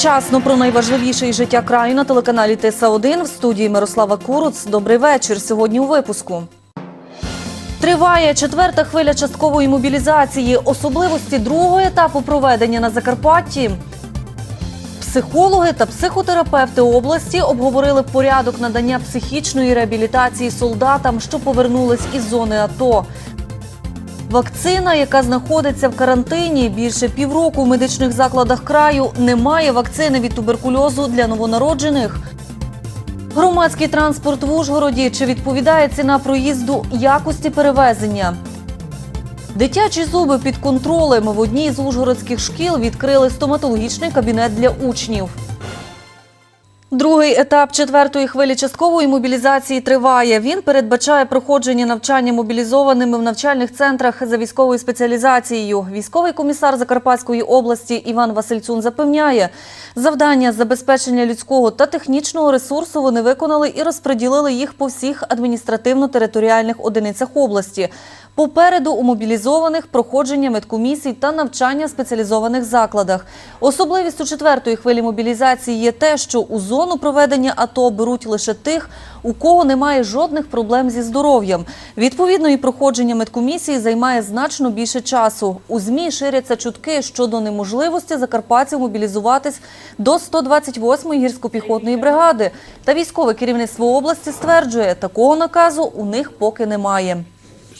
Вчасно про найважливіше із життя краю на телеканалі Тиса 1 в студії Мирослава Куруц. Добрий вечір. Сьогодні у випуску. Триває четверта хвиля часткової мобілізації. Особливості другого етапу проведення на Закарпатті. Психологи та психотерапевти області обговорили порядок надання психічної реабілітації солдатам, що повернулись із зони АТО. Вакцина, яка знаходиться в карантині більше півроку в медичних закладах краю, немає вакцини від туберкульозу для новонароджених. Громадський транспорт в Ужгороді чи відповідає ціна проїзду якості перевезення? Дитячі зуби під контролем в одній з ужгородських шкіл відкрили стоматологічний кабінет для учнів. Другий етап четвертої хвилі часткової мобілізації триває. Він передбачає проходження навчання мобілізованими в навчальних центрах за військовою спеціалізацією. Військовий комісар Закарпатської області Іван Васильцун запевняє, завдання забезпечення людського та технічного ресурсу вони виконали і розподілили їх по всіх адміністративно-територіальних одиницях області. Попереду у мобілізованих проходження медкомісій та навчання в спеціалізованих закладах. Особливістю четвертої хвилі мобілізації є те, що у зону проведення АТО беруть лише тих, у кого немає жодних проблем зі здоров'ям. Відповідно, і проходження медкомісії займає значно більше часу. У ЗМІ ширяться чутки щодо неможливості закарпатців мобілізуватись до 128-ї гірсько-піхотної бригади. Та військове керівництво області стверджує, такого наказу у них поки немає.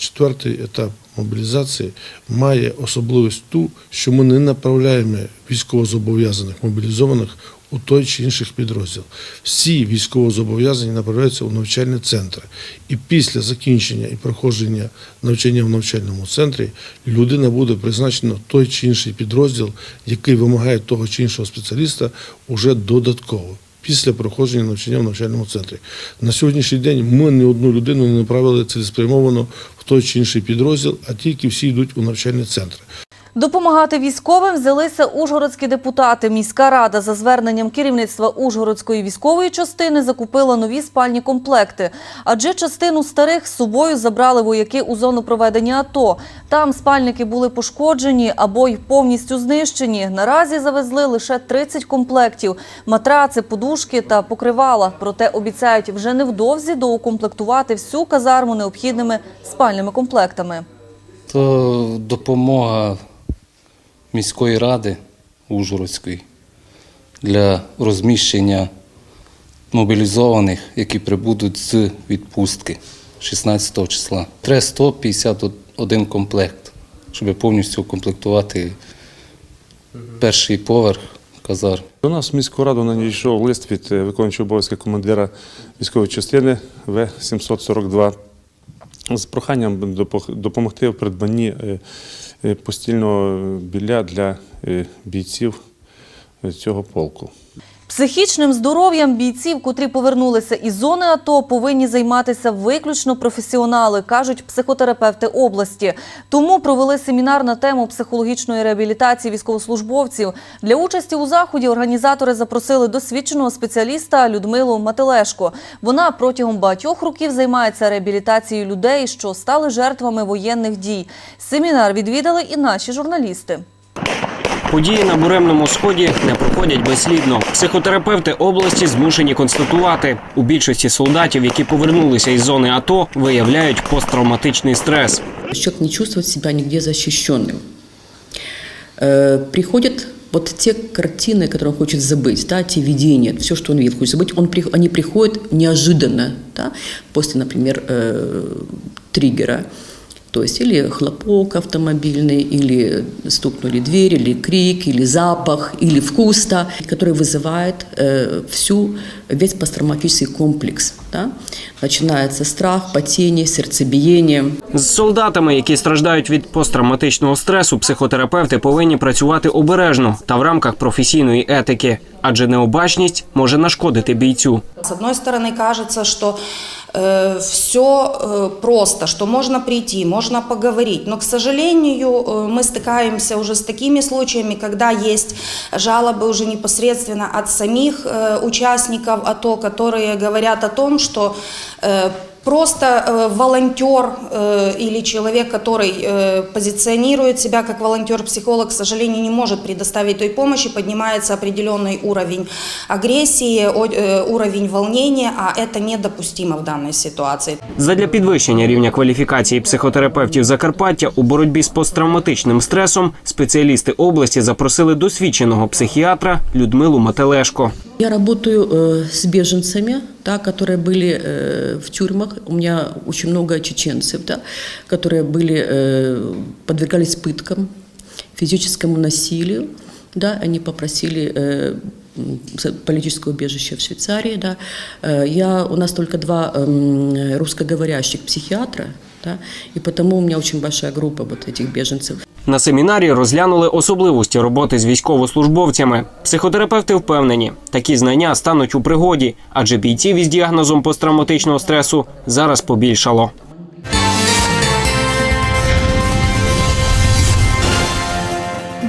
Четвертий етап мобілізації має особливість ту, що ми не направляємо військовозобов'язаних мобілізованих у той чи інший підрозділ. Всі військовозобов'язані направляються у навчальні центри. І після закінчення і проходження навчання в навчальному центрі людина буде призначена той чи інший підрозділ, який вимагає того чи іншого спеціаліста уже додатково після проходження навчання в навчальному центрі. На сьогоднішній день ми не одну людину не направили цілеспрямовано в той чи інший підрозділ, а тільки всі йдуть у навчальні центри. Допомагати військовим взялися ужгородські депутати. Міська рада за зверненням керівництва Ужгородської військової частини закупила нові спальні комплекти. Адже частину старих з собою забрали вояки у зону проведення АТО. Там спальники були пошкоджені або й повністю знищені. Наразі завезли лише 30 комплектів – матраци, подушки та покривала. Проте обіцяють вже невдовзі доукомплектувати всю казарму необхідними спальними комплектами. То допомога міської ради Ужгородської для розміщення мобілізованих, які прибудуть з відпустки 16 числа. Треба 151 комплект, щоб повністю укомплектувати перший поверх казарм. До нас в міську раду надійшов лист від е, виконуючого обов'язки командира військової частини В-742 з проханням допомогти в придбанні е, постільного біля для е, бійців е, цього полку. Психічним здоров'ям бійців, котрі повернулися із зони АТО, повинні займатися виключно професіонали, кажуть психотерапевти області. Тому провели семінар на тему психологічної реабілітації військовослужбовців. Для участі у заході організатори запросили досвідченого спеціаліста Людмилу Мателешко. Вона протягом багатьох років займається реабілітацією людей, що стали жертвами воєнних дій. Семінар відвідали і наші журналісти. Події на буремному сході не проходять безслідно. Психотерапевти області змушені констатувати, у більшості солдатів, які повернулися із зони АТО, виявляють посттравматичний стрес. Человек не чувствует себя нигде защищенным. Э, Приходят вот те картины, которые он хочет забыть, да, те видения, все, что он видел, хочет забыть, он, при- они приходят неожиданно, да, после, например, э, триггера. То есть или хлопок автомобильный, или стукнули дверь, или крик, или запах, или вкус, да, который вызывает э, всю, весь посттравматический комплекс. Да. Начинается страх, потение, сердцебиение. З солдатами, які страждають від посттравматичного стресу, психотерапевти повинні працювати обережно та в рамках професійної етики, адже необачність може нашкодити бійцю. С одной стороны, кажется, что все просто, что можно прийти, можно поговорить. Но, к сожалению, э, мы стыкаемся уже с такими случаями, когда есть жалобы уже непосредственно от самих э, участников АТО, которые говорят о том, что э, Просто э, волонтер э, или человек, который э, позиционирует себя как волонтер-психолог, к сожалению, не может предоставить той помощи, поднимается определенный уровень агрессии, о- э, уровень волнения, а это недопустимо в данной ситуации. Задля підвищення рівня кваліфікації психотерапевтів Закарпаття у боротьбі з посттравматичним стресом спеціалісти області запросили досвідченого психіатра Людмилу Мателешко. Я работаю э, с беженцами, Да, которые были э, в тюрьмах. У меня очень много чеченцев, да, которые были, э, подвергались пыткам, физическому насилию. Да, они попросили э, политическое убежище в Швейцарии. Да. Э, я, у нас только два эм, русскоговорящих психиатра, да, и потому у меня очень большая группа вот этих беженцев. На семінарі розглянули особливості роботи з військовослужбовцями. Психотерапевти впевнені, такі знання стануть у пригоді, адже бійців із діагнозом посттравматичного стресу зараз побільшало.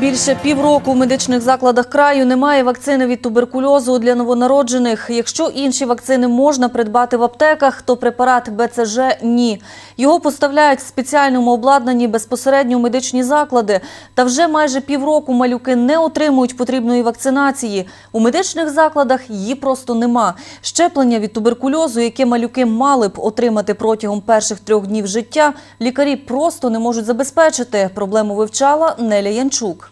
Більше півроку в медичних закладах краю немає вакцини від туберкульозу для новонароджених. Якщо інші вакцини можна придбати в аптеках, то препарат БЦЖ – ні. Його поставляють в спеціальному обладнанні безпосередньо медичні заклади. Та вже майже півроку малюки не отримують потрібної вакцинації. У медичних закладах її просто нема. Щеплення від туберкульозу, яке малюки мали б отримати протягом перших трьох днів життя, лікарі просто не можуть забезпечити. Проблему вивчала Неля Янчук.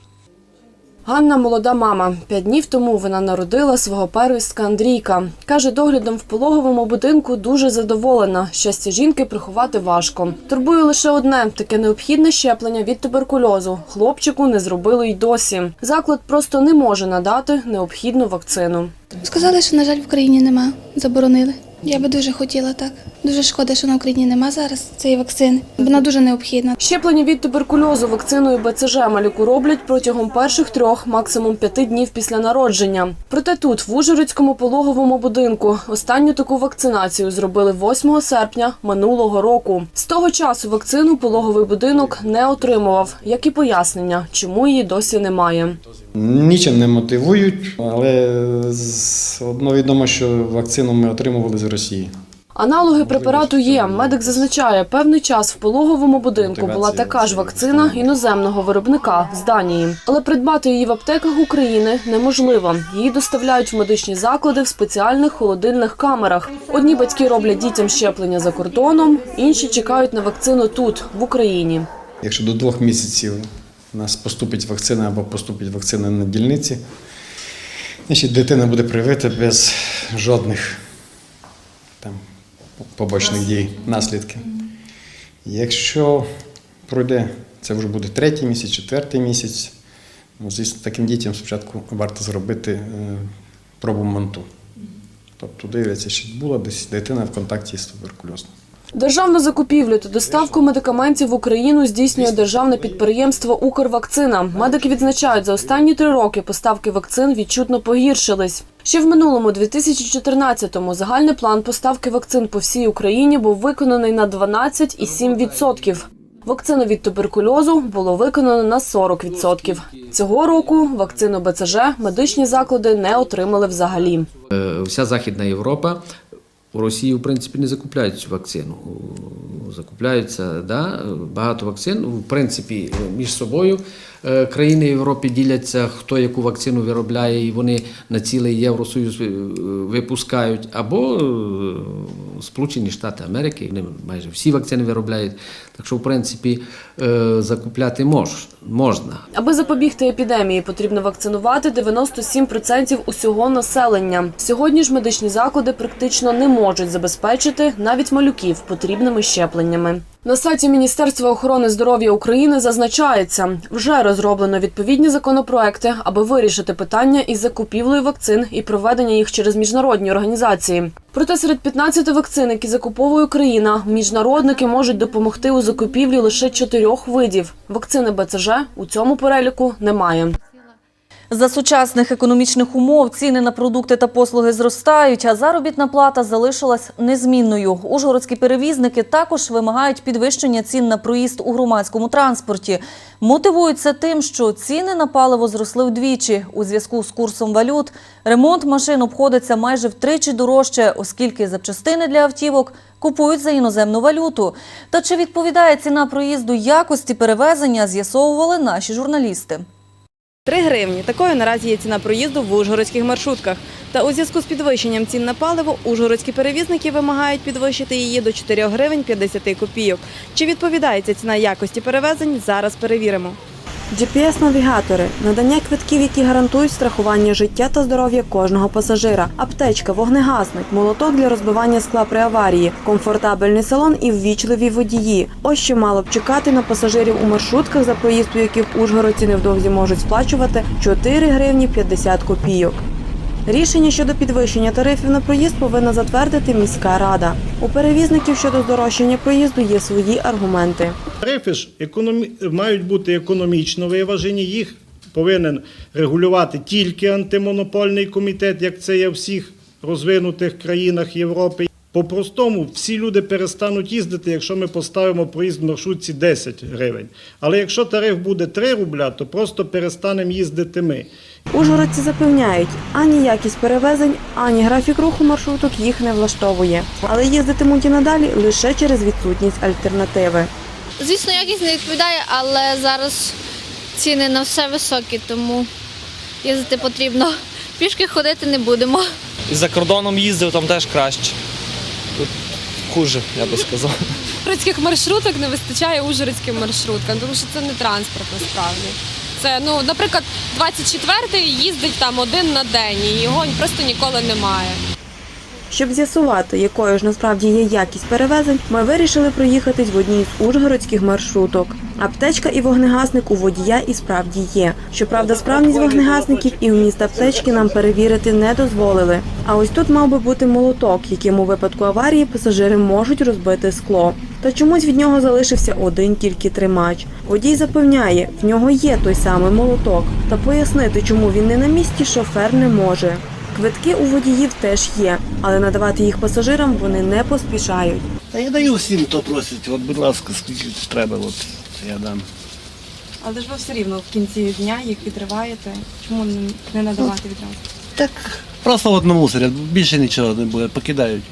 Ганна молода мама. П'ять днів тому вона народила свого первістка Андрійка. Каже, доглядом в пологовому будинку дуже задоволена. Щастя жінки приховати важко. Турбує лише одне таке необхідне щеплення від туберкульозу. Хлопчику не зробили й досі. Заклад просто не може надати необхідну вакцину. Сказали, що, на жаль, в Україні нема. Заборонили. Я би дуже хотіла так. Дуже шкода, що на Україні нема зараз цієї вакцини. Вона дуже необхідна. Щеплення від туберкульозу вакциною БЦЖ малюку роблять протягом перших трьох, максимум п'яти днів після народження. Проте тут, в Ужгородському пологовому будинку, останню таку вакцинацію зробили 8 серпня минулого року. З того часу вакцину пологовий будинок не отримував, як і пояснення, чому її досі немає. Нічим не мотивують, але одно відомо, що вакцину ми отримували з Росії. Аналоги препарату є. Медик зазначає, певний час в пологовому будинку була така ж вакцина іноземного виробника з Данії, але придбати її в аптеках України неможливо. Її доставляють в медичні заклади в спеціальних холодильних камерах. Одні батьки роблять дітям щеплення за кордоном, інші чекають на вакцину тут, в Україні. Якщо до двох місяців у нас поступить вакцина або поступить вакцина на дільниці, значить дитина буде привита без жодних там, побочних дій, наслідків. Якщо пройде, це вже буде третій місяць, четвертий місяць, ну, звісно, таким дітям спочатку варто зробити е, пробу манту. Тобто дивляться, чи була десь дитина в контакті з туберкульозом. Державну закупівлю та доставку медикаментів в Україну здійснює державне підприємство Укрвакцина. Медики відзначають, за останні три роки поставки вакцин відчутно погіршились. Ще в минулому 2014-му загальний план поставки вакцин по всій Україні був виконаний на 12,7%. Вакцину від туберкульозу було виконано на 40%. Цього року вакцину БЦЖ медичні заклади не отримали взагалі. Е, Вся Західна Європа у Росії, в принципі, не закупляють цю вакцину. Закупляються да, багато вакцин. В принципі, між собою країни Європи діляться, хто яку вакцину виробляє, і вони на цілий Євросоюз е, випускають. Або е, Сполучені Штати Америки, вони майже всі вакцини виробляють. Так що, в принципі, е, закупляти мож, можна. Аби запобігти епідемії, потрібно вакцинувати 97% усього населення. Сьогодні ж медичні заклади практично не можуть забезпечити навіть малюків потрібними щепленнями. На сайті Міністерства охорони здоров'я України зазначається, вже розроблено відповідні законопроекти, аби вирішити питання із закупівлею вакцин і проведення їх через міжнародні організації. Проте серед 15 вакцин, які закуповує Україна, міжнародники можуть допомогти у закупівлі лише чотирьох видів. Вакцини БЦЖ у цьому переліку немає. За сучасних економічних умов ціни на продукти та послуги зростають, а заробітна плата залишилась незмінною. Ужгородські перевізники також вимагають підвищення цін на проїзд у громадському транспорті. Мотивують це тим, що ціни на паливо зросли вдвічі. У зв'язку з курсом валют ремонт машин обходиться майже втричі дорожче, оскільки запчастини для автівок купують за іноземну валюту. Та чи відповідає ціна проїзду якості перевезення, з'ясовували наші журналісти. 3 гривні. Такою наразі є ціна проїзду в ужгородських маршрутках. Та у зв'язку з підвищенням цін на паливо ужгородські перевізники вимагають підвищити її до 4 гривень 50 копійок. Чи відповідає ця ціна якості перевезень, зараз перевіримо. GPS-навігатори, надання квитків, які гарантують страхування життя та здоров'я кожного пасажира, аптечка, вогнегасник, молоток для розбивання скла при аварії, комфортабельний салон і ввічливі водії. Ось що мало б чекати на пасажирів у маршрутках, за проїзд у яких ужгородці невдовзі можуть сплачувати 4 гривні 50 копійок. Рішення щодо підвищення тарифів на проїзд повинна затвердити міська рада. У перевізників щодо здорожчання проїзду є свої аргументи. Тарифи ж економі... мають бути економічно виважені. Їх повинен регулювати тільки антимонопольний комітет, як це є в всіх розвинутих країнах Європи. По-простому, всі люди перестануть їздити, якщо ми поставимо проїзд в маршрутці 10 гривень. Але якщо тариф буде 3 рубля, то просто перестанемо їздити ми. Ужгородці запевняють, ані якість перевезень, ані графік руху маршруток їх не влаштовує. Але їздитимуть і надалі лише через відсутність альтернативи. Звісно, якість не відповідає, але зараз ціни на все високі, тому їздити потрібно. Пішки ходити не будемо. І За кордоном їздив, там теж краще. Тут хуже, я би сказав. Ужгородських маршруток не вистачає ужгородським маршруткам, тому що це не транспорт насправді. Це, ну, наприклад, 24-й їздить там один на день, і його просто ніколи немає. Щоб з'ясувати, якою ж насправді є якість перевезень, ми вирішили проїхатись в одній з ужгородських маршруток. Аптечка і вогнегасник у водія і справді є. Щоправда, справність вогнегасників і вміст аптечки нам перевірити не дозволили. А ось тут мав би бути молоток, яким у випадку аварії пасажири можуть розбити скло. Та чомусь від нього залишився один тільки тримач. Водій запевняє, в нього є той самий молоток. Та пояснити, чому він не на місці, шофер не може. Квитки у водіїв теж є, але надавати їх пасажирам вони не поспішають. Та я даю всім, хто просить. От, будь ласка, скільки треба, от я дам. Але ж ви все рівно в кінці дня їх відриваєте. Чому не надавати відразу? Так, просто от намусорять, більше нічого не буде, покидають.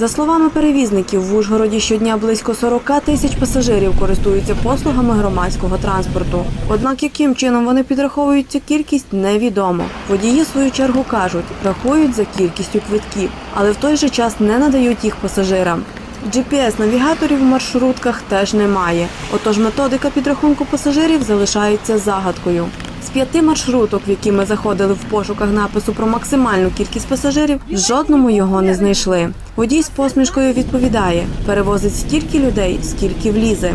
За словами перевізників, в Ужгороді щодня близько 40 тисяч пасажирів користуються послугами громадського транспорту. Однак яким чином вони підраховують цю кількість, невідомо. Водії в свою чергу кажуть, рахують за кількістю квитків, але в той же час не надають їх пасажирам. GPS-навігаторів в маршрутках теж немає. Отож методика підрахунку пасажирів залишається загадкою. З п'яти маршруток, в які ми заходили в пошуках напису про максимальну кількість пасажирів, жодному його не знайшли. Водій з посмішкою відповідає: перевозить стільки людей, скільки влізе.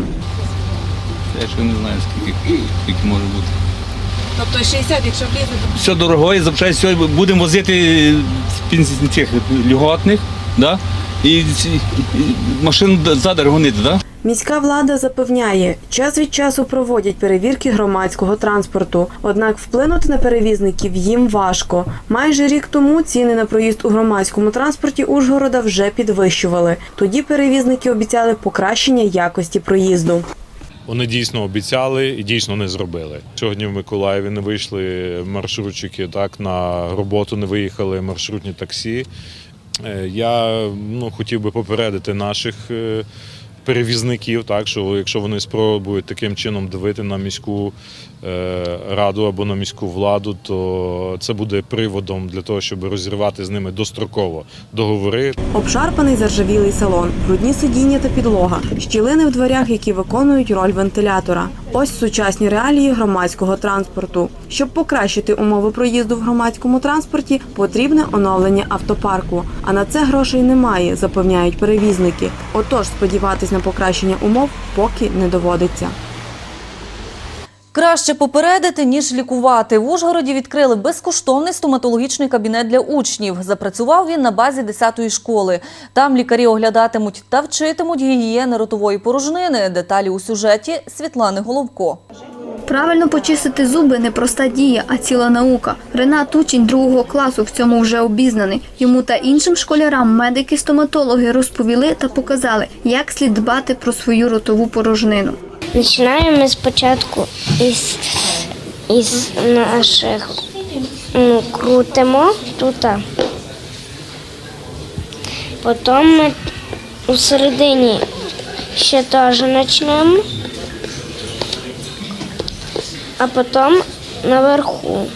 Я ще не знаю, скільки, скільки може бути. Тобто 60, якщо влізе, то Все дорого, і запчасти сьогодні будемо возити цих льготних, да? і, ці- і машину задер гонити, да? Міська влада запевняє, час від часу проводять перевірки громадського транспорту. Однак вплинути на перевізників їм важко. Майже рік тому ціни на проїзд у громадському транспорті Ужгорода вже підвищували. Тоді перевізники обіцяли покращення якості проїзду. Вони дійсно обіцяли і дійсно не зробили. Сьогодні в Миколаєві не вийшли маршрутчики, так на роботу не виїхали маршрутні таксі. Е, Я ну, хотів би попередити наших е, перевізників, так що якщо вони спробують таким чином давити на міську е, раду або на міську владу, то це буде приводом для того, щоб розірвати з ними достроково договори. Обшарпаний заржавілий салон, брудні сидіння та підлога, щілини в дверях, які виконують роль вентилятора. Ось сучасні реалії громадського транспорту. Щоб покращити умови проїзду в громадському транспорті, потрібне оновлення автопарку. А на це грошей немає, запевняють перевізники. Отож, сподіватись на покращення умов поки не доводиться. Краще попередити, ніж лікувати. В Ужгороді відкрили безкоштовний стоматологічний кабінет для учнів. Запрацював він на базі 10-ї школи. Там лікарі оглядатимуть та вчитимуть гігієни ротової порожнини. Деталі у сюжеті Світлани Головко. Правильно почистити зуби не проста дія, а ціла наука. Ренат учень другого класу в цьому вже обізнаний. Йому та іншим школярам медики-стоматологи розповіли та показали, як слід дбати про свою ротову порожнину. Починаємо спочатку із, із наших ну, крутимо тут. Потім ми у середині ще теж почнемо, а потім наверху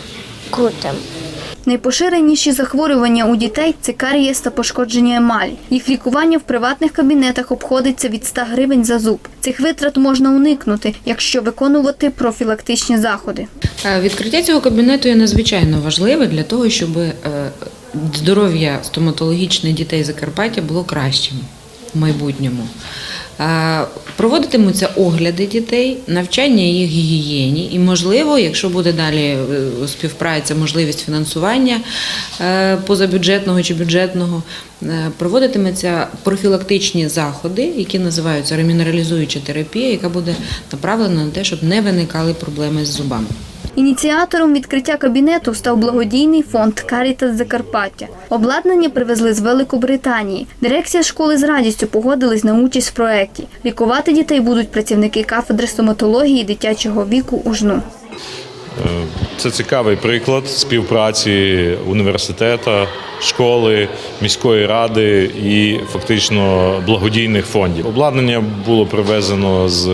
крутимо. Найпоширеніші захворювання у дітей це карієс та пошкодження емалі. Їх лікування в приватних кабінетах обходиться від 100 гривень за зуб. Цих витрат можна уникнути, якщо виконувати профілактичні заходи. Е, Відкриття цього кабінету є надзвичайно важливе для того, щоб е, здоров'я стоматологічних дітей Закарпаття було кращим в майбутньому. Е, Проводитимуться огляди дітей, навчання їх гігієні, і, можливо, якщо буде далі е, співпраця, можливість фінансування е, позабюджетного чи бюджетного, проводитиметься профілактичні заходи, які називаються ремінералізуюча терапія, яка буде направлена на те, щоб не виникали проблеми з зубами. Ініціатором відкриття кабінету став благодійний фонд Карітас Закарпаття. Обладнання привезли з Великобританії. Дирекція школи з радістю погодилась на участь в проєкті. Лікувати дітей будуть працівники кафедри стоматології дитячого віку УЖНУ. Це цікавий приклад співпраці університету, школи, міської ради і фактично благодійних фондів. Обладнання було привезено з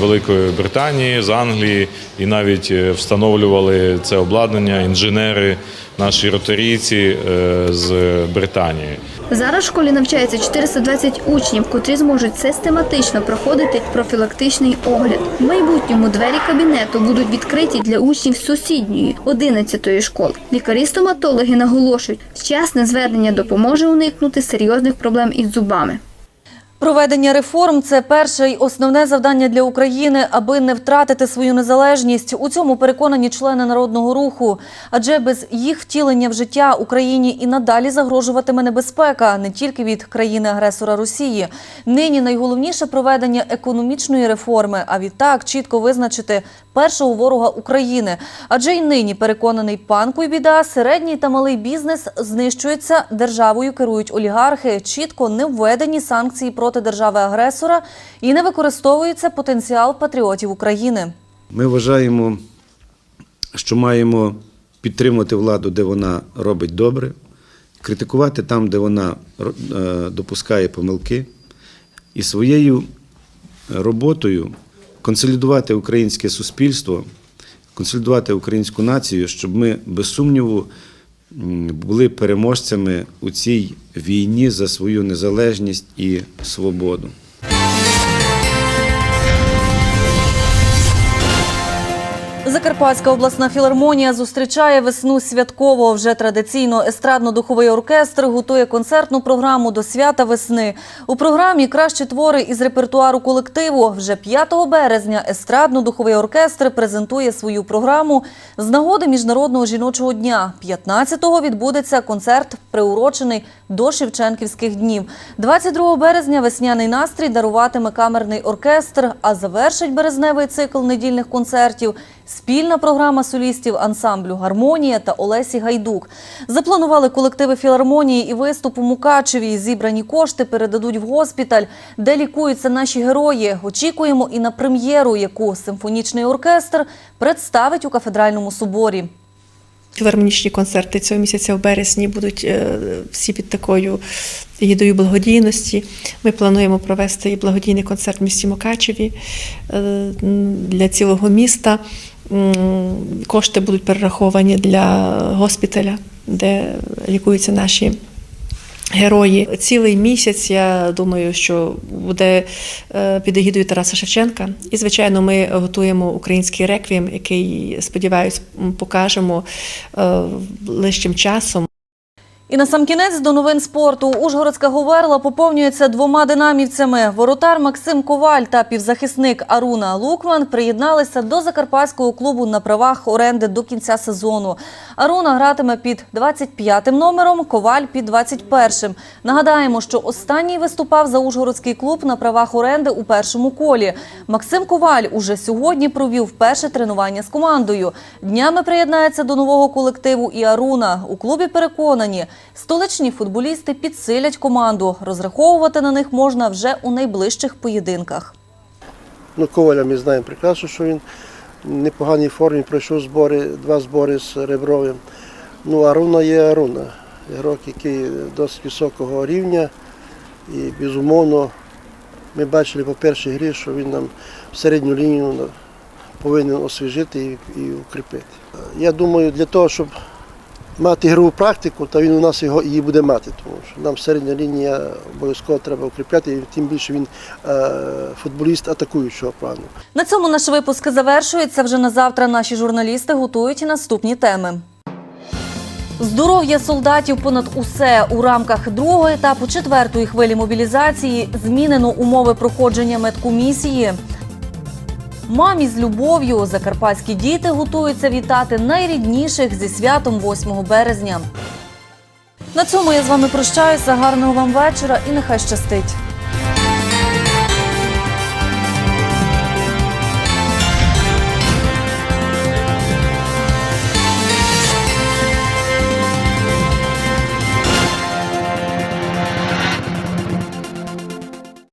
Великої Британії, з Англії, і навіть е, встановлювали це обладнання інженери, наші ротарійці е, з Британії. Зараз в школі навчається 420 учнів, котрі зможуть систематично проходити профілактичний огляд. В майбутньому двері кабінету будуть відкриті для учнів сусідньої 11-ї школи. Лікарі-стоматологи наголошують, вчасне звернення допоможе уникнути серйозних проблем із зубами. Проведення реформ це перше й основне завдання для України, аби не втратити свою незалежність. У цьому переконані члени народного руху. Адже без їх втілення в життя Україні і надалі загрожуватиме небезпека не тільки від країни-агресора Росії. Нині найголовніше проведення економічної реформи, а відтак чітко визначити першого ворога України. Адже й нині переконаний пан Куйбіда, середній та малий бізнес знищується, державою керують олігархи, чітко не введені санкції проти держави-агресора і не використовується потенціал патріотів України. Ми вважаємо, що маємо підтримувати владу, де вона робить добре, критикувати там, де вона е, допускає помилки, і своєю роботою консолідувати українське суспільство, консолідувати українську націю, щоб ми без сумніву були переможцями у цій війні за свою незалежність і свободу. Закарпатська обласна філармонія зустрічає весну святково. Вже традиційно естрадно-духовий оркестр готує концертну програму до свята весни. У програмі кращі твори із репертуару колективу. Вже 5 березня естрадно-духовий оркестр презентує свою програму з нагоди Міжнародного жіночого дня. 15-го відбудеться концерт, приурочений до Шевченківських днів. 22 березня весняний настрій даруватиме камерний оркестр, а завершить березневий цикл недільних концертів спільна програма солістів ансамблю Гармонія та Олесі Гайдук. Запланували колективи філармонії і виступ у Мукачеві. Зібрані кошти передадуть в госпіталь, де лікуються наші герої. Очікуємо і на прем'єру, яку симфонічний оркестр представить у кафедральному соборі. Філармонічні концерти цього місяця в березні будуть е, всі під такою гідою благодійності. Ми плануємо провести благодійний концерт в місті Мукачеві е, для цілого міста. Кошти будуть перераховані для госпіталя, де лікуються наші герої. Цілий місяць, я думаю, що буде е, під егідою Тараса Шевченка. І, звичайно, ми готуємо український реквієм, який, сподіваюсь, покажемо е, ближчим часом. І на сам кінець до новин спорту. Ужгородська Говерла поповнюється двома динамівцями. Воротар Максим Коваль та півзахисник Аруна Лукман приєдналися до закарпатського клубу на правах оренди до кінця сезону. Аруна гратиме під 25-м номером, Коваль під 21-м. Нагадаємо, що останній виступав за Ужгородський клуб на правах оренди у першому колі. Максим Коваль уже сьогодні провів перше тренування з командою. Днями приєднається до нового колективу і Аруна. У клубі переконані, столичні футболісти підсилять команду. Розраховувати на них можна вже у найближчих поєдинках. Ну, Коваля ми знаємо прекрасно, що він в непоганій формі пройшов збори, два збори з Ребровим. Ну, Аруна є Аруна. Ігрок, який досить високого рівня. І безумовно ми бачили по першій грі, що він нам середню лінію повинен освіжити і укріпити. Я думаю, для того, щоб мати ігрову практику, то він у нас його її буде мати, тому що нам середня лінія обов'язково треба укріпляти, і тим більше він е, футболіст атакуючого плану. На цьому наш випуск завершується. Вже на завтра наші журналісти готують наступні теми. Здоров'я солдатів понад усе у рамках другого етапу четвертої хвилі мобілізації змінено умови проходження медкомісії. Мамі з любов'ю закарпатські діти готуються вітати найрідніших зі святом 8 березня. На цьому я з вами прощаюся. Гарного вам вечора і нехай щастить.